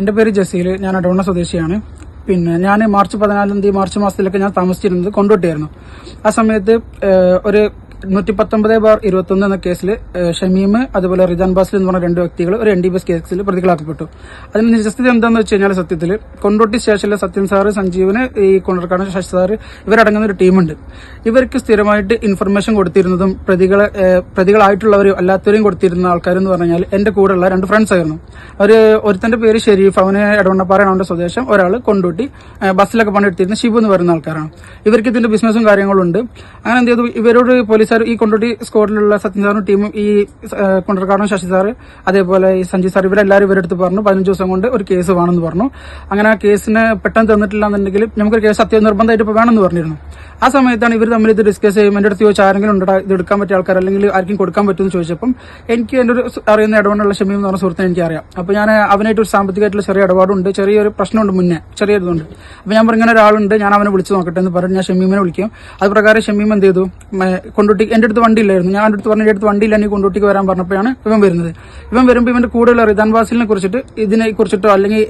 എന്റെ പേര് ജസീൽ ഞാൻ അടോണ സ്വദേശിയാണ്. പിന്നെ ഞാൻ മാർച്ച് പതിനാലാം തീയതി മാർച്ച് മാസത്തിലൊക്കെ ഞാൻ താമസിച്ചിരുന്നത് കൊണ്ടോട്ടിയായിരുന്നു. ആ സമയത്ത് ഒരു നൂറ്റി പത്തൊമ്പത് ബാർ ഇരുപത്തൊന്ന് എന്ന കേസിൽ ഷമീം അതുപോലെ റിജാൻ ബാസിൽ എന്ന് പറഞ്ഞ രണ്ട് വ്യക്തികൾ ഒരു എൻ ഡി ബി എസ് കേസിൽ പ്രതികളാക്കപ്പെട്ടു. അതിന് നിജസ്ഥിതി എന്താണെന്ന് വെച്ച് കഴിഞ്ഞാൽ സത്യത്തിൽ കൊണ്ടോട്ടി സ്റ്റേഷനിലെ സത്യൻ സാറ് സഞ്ജീവന് ഈ കൊണ്ടർക്കാട് ശശി സാറ് ഇവരടങ്ങുന്ന ഒരു ടീമുണ്ട്. ഇവർക്ക് സ്ഥിരമായിട്ട് ഇൻഫർമേഷൻ കൊടുത്തിരുന്നതും പ്രതികളെ പ്രതികളായിട്ടുള്ളവരും അല്ലാത്തവരെയും കൊടുത്തിരുന്ന ആൾക്കാരെന്ന് പറഞ്ഞാൽ എന്റെ കൂടെയുള്ള രണ്ട് ഫ്രണ്ട്സ് ആയിരുന്നു. അവർ ഒരുത്തന്റെ പേര് ഷെരീഫ് അവന് എടവണ്ണപ്പാറയാണ് അവന്റെ സ്വദേശം. ഒരാൾ കൊണ്ടോട്ടി ബസ്സിലൊക്കെ പണിയെടുത്തിരുന്ന ഷിബു എന്ന് പറയുന്ന ആൾക്കാരാണ്. ഇവർക്ക് ഇതിന്റെ ബിസിനസ്സും കാര്യങ്ങളും ഉണ്ട്. അങ്ങനെ എന്ത് ചെയ്തു? ഇവരോട് പോലീസുകാർ ഈ കൊണ്ടോട്ടി സ്കോഡിലുള്ള സത്യൻ സാറും ടീമും ഈ കൊണ്ടർക്കാടും ശശി സാറ് അതേപോലെ ഈ സഞ്ജയ് സാർ ഇവരെല്ലാവരും ഇവരെടുത്ത് പറഞ്ഞു. പതിനഞ്ച് ദിവസം കൊണ്ട് ഒരു കേസ് വേണമെന്ന് പറഞ്ഞു. അങ്ങനെ ആ കേസിന് പെട്ടെന്ന് തന്നിട്ടില്ല എന്നുണ്ടെങ്കിൽ നമുക്കൊരു കേസ് അത്യം നിർബന്ധമായിട്ട് ഇപ്പോൾ വേണമെന്ന് പറഞ്ഞിരുന്നു. ആ സമയത്താണ് ഇവർ തമ്മിൽ ഇത് ഡിസ്കസ് ചെയ്യും. എന്റെ അടുത്ത് ചോദിച്ചാൽ ആരെങ്കിലും ഉണ്ടാ? ഇത് എടുക്കാൻ പറ്റിയ ആൾക്കാർ? അല്ലെങ്കിൽ ആർക്കും കൊടുക്കാൻ പറ്റുമെന്ന് ചോദിച്ചപ്പം എനിക്ക് എന്റെ ഒരു അറിയുന്ന ഇടപാടുള്ള ഷമീം എന്ന് പറഞ്ഞ സുഹൃത്തിനെ എനിക്കറിയാം. അപ്പൊ ഞാൻ അവനായിട്ട് ഒരു സാമ്പത്തികമായിട്ടുള്ള ചെറിയ ഇടപാടുണ്ട്. ചെറിയൊരു പ്രശ്നമുണ്ട് മുന്നേ. ചെറിയൊരിതുണ്ട്. അപ്പോൾ ഞാൻ പറഞ്ഞ ഒരാളുണ്ട്. ഞാൻ അവനെ വിളിച്ചു നോക്കട്ടെ എന്ന് പറഞ്ഞ് ഞാൻ ഷമീമിനെ വിളിക്കും. അത് പ്രകാരം ഷമീം എന്ത് ചെയ്തു? മേ, കൊണ്ടോട്ടി എന്റെ അടുത്ത് വണ്ടി ഇല്ലായിരുന്നു ഞാൻ അടുത്ത് പറഞ്ഞ അടുത്ത് ഇല്ല നീ കൊണ്ടോട്ടിക്ക് വരാൻ പറഞ്ഞപ്പോഴാണ് ഇവൻ വരുന്നത്. ഇവൻ വരുമ്പോൾ ഇവന്റെ കൂടെയുള്ള റിദാൻ ബാസിലിനെ കുറിച്ചിട്ട് ഇതിനെ കുറിച്ചിട്ടോ അല്ലെങ്കിൽ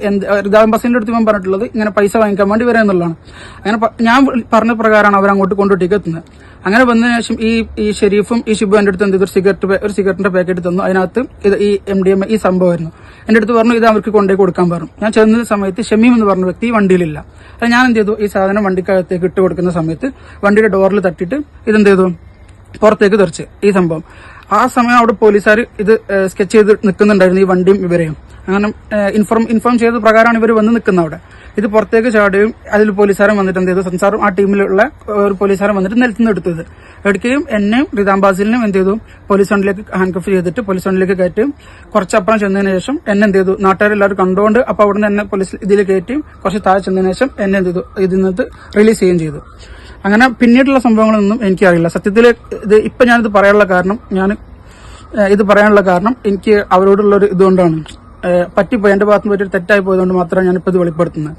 റിദാൻ അടുത്ത് ഇവൻ പറഞ്ഞിട്ടുള്ളത് ഇങ്ങനെ പൈസ വാങ്ങിക്കാൻ വേണ്ടി വരാന്നുള്ളതാണ്. അങ്ങനെ ഞാൻ പറഞ്ഞ പ്രകാരമാണ് അവർ അങ്ങോട്ട് കൊണ്ടോട്ടിക്ക് എത്തുന്നത്. അങ്ങനെ വന്നതിന് ശേഷം ഈ ഈ ഷെരീഫും ഈ ഷിബു എന്റെ അടുത്ത് എന്ത് ഒരു സിഗരറ്റ് ഒരു സിഗരറ്റിന്റെ പാക്കറ്റ് തന്നു. അതിനകത്ത് ഇത് ഈ എം ഡി എം ഈ സംഭവമായിരുന്നു എന്റെ അടുത്ത് പറഞ്ഞു ഇത് അവർക്ക് കൊണ്ടുപോയി കൊടുക്കാൻ പറഞ്ഞു. ഞാൻ ചെന്ന സമയത്ത് ഷമീം എന്ന് പറഞ്ഞ വ്യക്തി വണ്ടിയിലില്ല. അത് ഞാൻ എന്ത് ചെയ്തു? ഈ സാധനം വണ്ടിക്കകത്തേക്ക് ഇട്ട് കൊടുക്കുന്ന സമയത്ത് വണ്ടിയുടെ ഡോറിൽ തട്ടിയിട്ട് ഇതെന്ത് ചെയ്തു? പുറത്തേക്ക് തെറിച്ച് ഈ സംഭവം. ആ സമയം അവിടെ പോലീസുകാർ ഇത് സ്കെച്ച് ചെയ്ത് നിൽക്കുന്നുണ്ടായിരുന്നു ഈ വണ്ടിയും ഇവരെയും. അങ്ങനെ ഇൻഫോം ഇൻഫോം ചെയ്ത പ്രകാരമാണ് ഇവർ വന്ന് നിൽക്കുന്നത് അവിടെ. ഇത് പുറത്തേക്ക് ചാടുകയും അതിൽ പോലീസുകാരൻ വന്നിട്ട് എന്ത് ചെയ്തു? സംസാരം ആ ടീമിലുള്ള ഒരു പോലീസുകാരൻ വന്നിട്ട് നിലത്ത് നിന്ന് എടുത്തത് എടുക്കുകയും എന്നെയും റിതാംബാസിലിനും എന്ത് ചെയ്തു? പോലീസ് വണ്ടിയിലേക്ക് ഹാൻഡ് കഫ് ചെയ്തിട്ട് പോലീസ് വണ്ടിയിലേക്ക് കയറ്റും കുറച്ചപ്പുറം ചെന്നതിന് ശേഷം എന്നെ എന്ത് ചെയ്തു? നാട്ടുകാരെല്ലാവരും കണ്ടുകൊണ്ട് അപ്പോൾ അവിടെ നിന്ന് എന്നെ പോലീസ് ഇതിൽ കയറ്റിയും കുറച്ച് താഴെ ചെന്നതിന് ശേഷം എന്നെ എന്ത് ചെയ്തു? ഇതിൽ നിന്ന് റിലീസ് ചെയ്യുകയും ചെയ്തു. അങ്ങനെ പിന്നീടുള്ള സംഭവങ്ങളൊന്നും എനിക്കറിയില്ല. സത്യത്തിൽ ഇത് ഇപ്പൊ ഞാനിത് പറയാനുള്ള കാരണം ഞാൻ ഇത് പറയാനുള്ള കാരണം എനിക്ക് അവരോടുള്ള ഒരു ഇതുകൊണ്ടാണ് പറ്റിപ്പോയി. എന്റെ ഭാഗത്തുനിന്ന് പറ്റിയൊരു തെറ്റായി പോയതുകൊണ്ട് മാത്രമാണ് ഞാനിപ്പോൾ ഇത് വെളിപ്പെടുത്തുന്നത്.